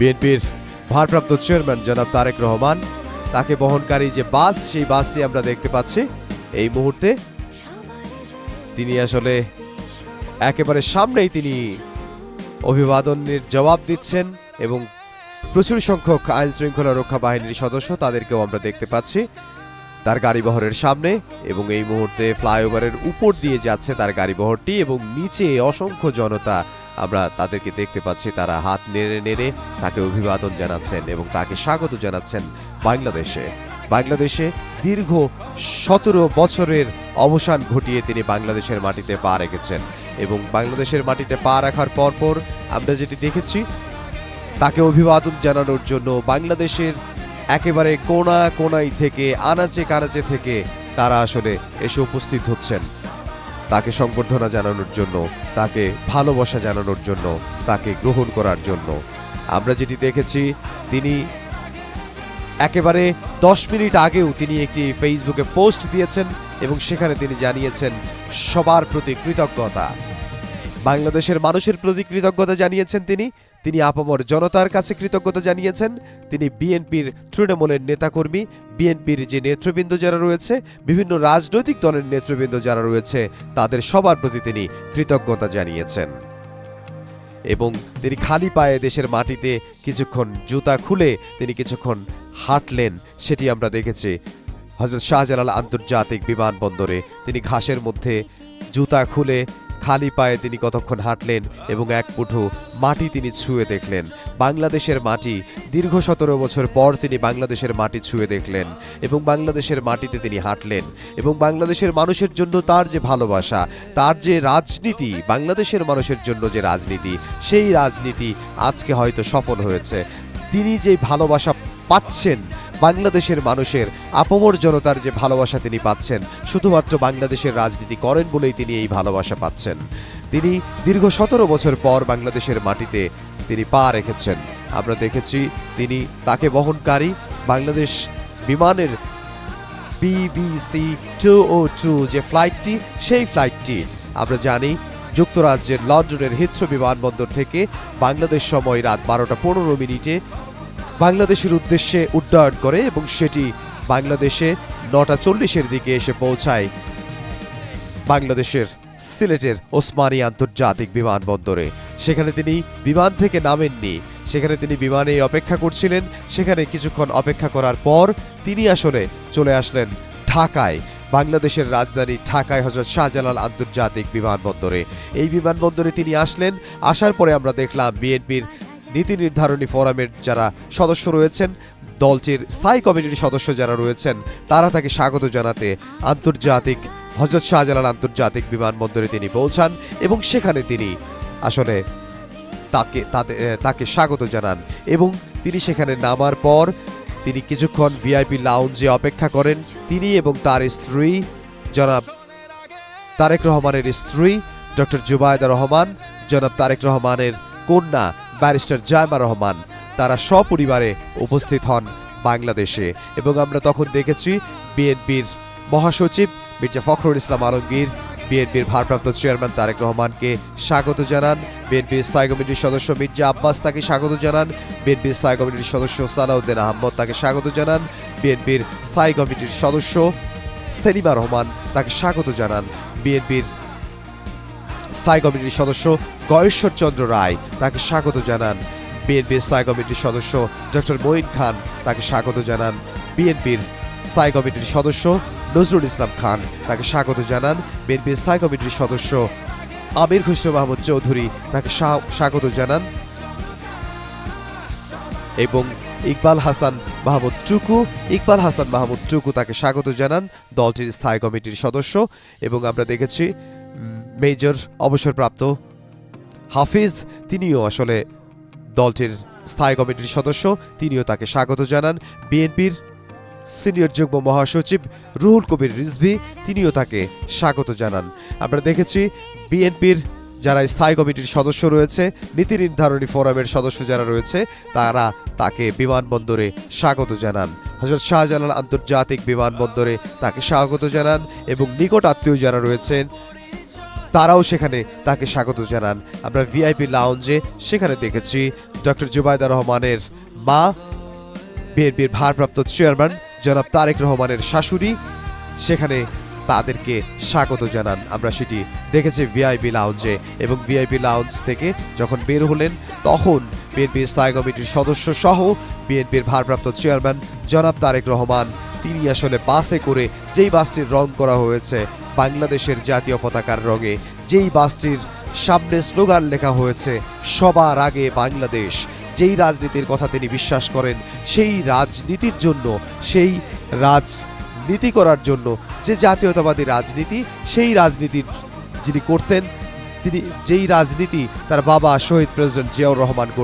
বিএনপির ভারপ্রাপ্ত চেয়ারম্যান জনাব তারেক রহমান, তাকে বহনকারী যে বাস, সেই বাসটি আমরা দেখতে পাচ্ছি। এই মুহূর্তে তিনি আসলে একেবারে সামনেই তিনি অভিবাদনের জবাব দিচ্ছেন এবং প্রচুর সংখ্যক আইন শৃঙ্খলা রক্ষা বাহিনীর সদস্য তাদেরকেও আমরা দেখতে পাচ্ছি। তার গাড়িবহরের সামনে এবং এই মুহূর্তে ফ্লাইওভারের উপর দিয়ে যাচ্ছে তার গাড়িবহরটি এবং নিচে অসংখ্য জনতা আমরা তাদেরকে দেখতে পাচ্ছি, তারা হাত নেড়ে নেড়ে তাকে অভিবাদন জানাচ্ছেন এবং তাকে স্বাগত জানাচ্ছেন বাংলাদেশে। বাংলাদেশে দীর্ঘ সতেরো বছরের অবসান ঘটিয়ে তিনি বাংলাদেশের মাটিতে পা রেখেছেন এবং বাংলাদেশের মাটিতে পা রাখার পরপর আমরা যেটি দেখেছি, তাকে অভিবাদন জানানোর জন্য বাংলাদেশের একেবারে কোনা কোনাই থেকে, আনাচে কানাচে থেকে তারা আসলে এসে উপস্থিত হচ্ছেন। তাকে সংবর্ধনা জানানোর জন্য, তাকে ভালোবাসা জানানোর জন্য, তাকে গ্রহণ করার জন্য। আমরা যেটি দেখেছি, তিনি একেবারে দশ মিনিট আগেও তিনি একটি ফেসবুকে পোস্ট দিয়েছেন এবং সেখানে তিনি জানিয়েছেন, সবার প্রতি কৃতজ্ঞতা। বাংলাদেশের মানুষের প্রতি কৃতজ্ঞতা জানিয়েছেন তিনি। তিনি আপামর জনতার কাছে কৃতজ্ঞতা জানিয়েছেন। তিনি বিএনপির তৃণমূলের নেতাকর্মী, বিএনপির যে নেতৃবৃন্দ যারা রয়েছে, বিভিন্ন রাজনৈতিক দলের নেতৃবৃন্দ যারা রয়েছে, তাদের সবার প্রতি তিনি কৃতজ্ঞতা জানিয়েছেন। এবং তিনি খালি পায়ে দেশের মাটিতে কিছুক্ষণ জুতা খুলে তিনি কিছুক্ষণ হাঁটলেন, সেটি আমরা দেখেছি। হজরত শাহজালাল আন্তর্জাতিক বিমানবন্দরে তিনি ঘাসের মধ্যে জুতা খুলে খালি পায়ে তিনি কতক্ষণ হাঁটলেন এবং এক মুঠো মাটি তিনি ছুঁয়ে দেখলেন। বাংলাদেশের মাটি, দীর্ঘ সতেরো বছর পর তিনি বাংলাদেশের মাটি ছুঁয়ে দেখলেন এবং বাংলাদেশের মাটিতে তিনি হাঁটলেন এবং বাংলাদেশের মানুষের জন্য তার যে ভালোবাসা, তার যে রাজনীতি, বাংলাদেশের মানুষের জন্য যে রাজনীতি, সেই রাজনীতি আজকে হয়তো সফল হয়েছে। তিনি যে ভালোবাসা পাচ্ছেন বাংলাদেশের মানুষের আপমর জনতার যে ভালোবাসা তিনি পাচ্ছেন, শুধুমাত্র বাংলাদেশের রাজনীতি করেন বলেই তিনি এই ভালোবাসা পাচ্ছেন। তিনি দীর্ঘ সতেরো বছর পর বাংলাদেশের মাটিতে তিনি পা রেখেছেন। আমরা দেখেছি তিনি তাকে বহনকারী বাংলাদেশ বিমানের বিবিসি টু ও টু যে ফ্লাইটটি সেই ফ্লাইটটি আমরা জানি যুক্তরাজ্যের লন্ডনের হিথ্রো বিমানবন্দর থেকে বাংলাদেশ সময় রাত বারোটা পনেরো মিনিটে বাংলাদেশের উদ্দেশ্যে উড্ডয়ন করে এবং সেটি বাংলাদেশে নটা চল্লিশের দিকে এসে পৌঁছায় বাংলাদেশের সিলেটের ওসমানী আন্তর্জাতিক বিমানবন্দরে। সেখানে তিনি বিমান থেকে নামেননি। সেখানে তিনি বিমানে অপেক্ষা করছিলেন। সেখানে কিছুক্ষণ অপেক্ষা করার পর তিনি আসলে চলে আসলেন ঢাকায়, বাংলাদেশের রাজধানী ঢাকায় হজরত শাহজালাল আন্তর্জাতিক বিমানবন্দরে। এই বিমানবন্দরে তিনি আসলেন। আসার পরে আমরা দেখলাম বিএনপির নীতি নির্ধারণী ফোরামের যারা সদস্য রয়েছেন, দলটির স্থায়ী কমিটির সদস্য যারা রয়েছেন, তারা তাকে স্বাগত জানাতে আন্তর্জাতিক, হজরত শাহজালাল আন্তর্জাতিক বিমানবন্দরে তিনি পৌঁছান এবং সেখানে তিনি আসলে তাকে, তাতে- তাকে স্বাগত জানান এবং তিনি সেখানে নামার পর তিনি কিছুক্ষণ ভিআইপি লাউঞ্জে অপেক্ষা করেন। তিনি এবং তার স্ত্রী, জনাব তারেক রহমানের স্ত্রী, ডক্টর জুবায়দা রহমান, জনাব তারেক রহমানের কন্যা ব্যারিস্টার জায়মা রহমান। তারা সপরিবারে উপস্থিত হন বাংলাদেশে এবং আমরা তখন দেখেছি বিএনপির মহাসচিব মির্জা ফখরুল ইসলাম আলমগীর, বিএনপির ভারপ্রাপ্ত চেয়ারম্যান তারেক রহমানকে স্বাগত জানান, বিএনপির স্থায়ী কমিটির সদস্য মির্জা আব্বাস তাকে স্বাগত জানান, বিএনপির স্থায়ী কমিটির সদস্য সালাউদ্দিন আহমদ তাকে স্বাগত জানান, বিএনপির স্থায়ী কমিটির সদস্য সেলিমা রহমান তাকে স্বাগত জানান, বিএনপির স্থায়ী কমিটির সদস্য গয়েশ্বর চন্দ্র রায়। তাকে স্বাগত জানান বিএনপির স্থায়ী কমিটির সদস্য ডক্টর মঈন খান। তাকে স্বাগত জানান বিএনপির স্থায়ী কমিটির সদস্য নজরুল ইসলাম খান। তাকে স্বাগত জানান বিএনপির স্থায়ী কমিটির সদস্য আমির খুসরো মাহমুদ চৌধুরী। তাকে স্বা- স্বাগত জানান এবং ইকবাল হাসান মাহমুদ টুকু। ইকবাল হাসান মাহমুদ টুকু তাকে স্বাগত জানান দলটির স্থায়ী কমিটির সদস্য। এবং আমরা দেখেছি মেজর অবসরপ্রাপ্ত হাফিজ, তিনিও আসলে দলটির স্থায়ী কমিটির সদস্য। তিনিও তাকে স্বাগত জানান। বিএনপির সিনিয়র যুগ্ম মহাসচিব রুহুল কবির রিজভি, তিনিও তাকে স্বাগত জানান। আমরা দেখেছি বিএনপির যারা স্থায়ী কমিটির সদস্য রয়েছে, নীতি নির্ধারণী ফোরামের সদস্য যারা রয়েছে, তারা তাকে বিমানবন্দরে স্বাগত জানান। হজরত শাহজালাল আন্তর্জাতিক বিমানবন্দরে তাকে স্বাগত জানান এবং নিকট আত্মীয় যারা রয়েছেন তারাও সেখানে তাকে স্বাগত জানান। আমরা ভিআইপি লাউঞ্জে সেখানে দেখেছি ডক্টর জুবাইদা রহমানের মা বিএনপির ভারপ্রাপ্ত চেয়ারম্যান জনাব তারেক রহমানের শাশুড়ি। সেখানে তাদেরকে স্বাগত জানান। আমরা সেটি দেখেছি ভিআইপি লাউঞ্জে এবং ভিআইপি লাউঞ্জ থেকে যখন বের হলেন, তখন বিএনপির স্থায়ী কমিটির সদস্য সহ বিএনপির ভারপ্রাপ্ত চেয়ারম্যান জনাব তারেক রহমান, তিনি আসলে বাসে করে যেই বাসটির রং করা হয়েছে বাংলাদেশের জাতীয় পতাকার রঙে। যেই বাসটির সামনে স্লোগান লেখা হয়েছে, সবার আগে বাংলাদেশ। যেই রাজনীতির কথা তিনি বিশ্বাস করেন, সেই রাজনীতির জন্য, সেই রাজনীতি করার জন্য, যে জাতীয়তাবাদী রাজনীতি, সেই রাজনীতির যিনি করতেন, তিনি, যেই রাজনীতি তার বাবা শহীদ প্রেসিডেন্ট জিয়াউর রহমান করতেন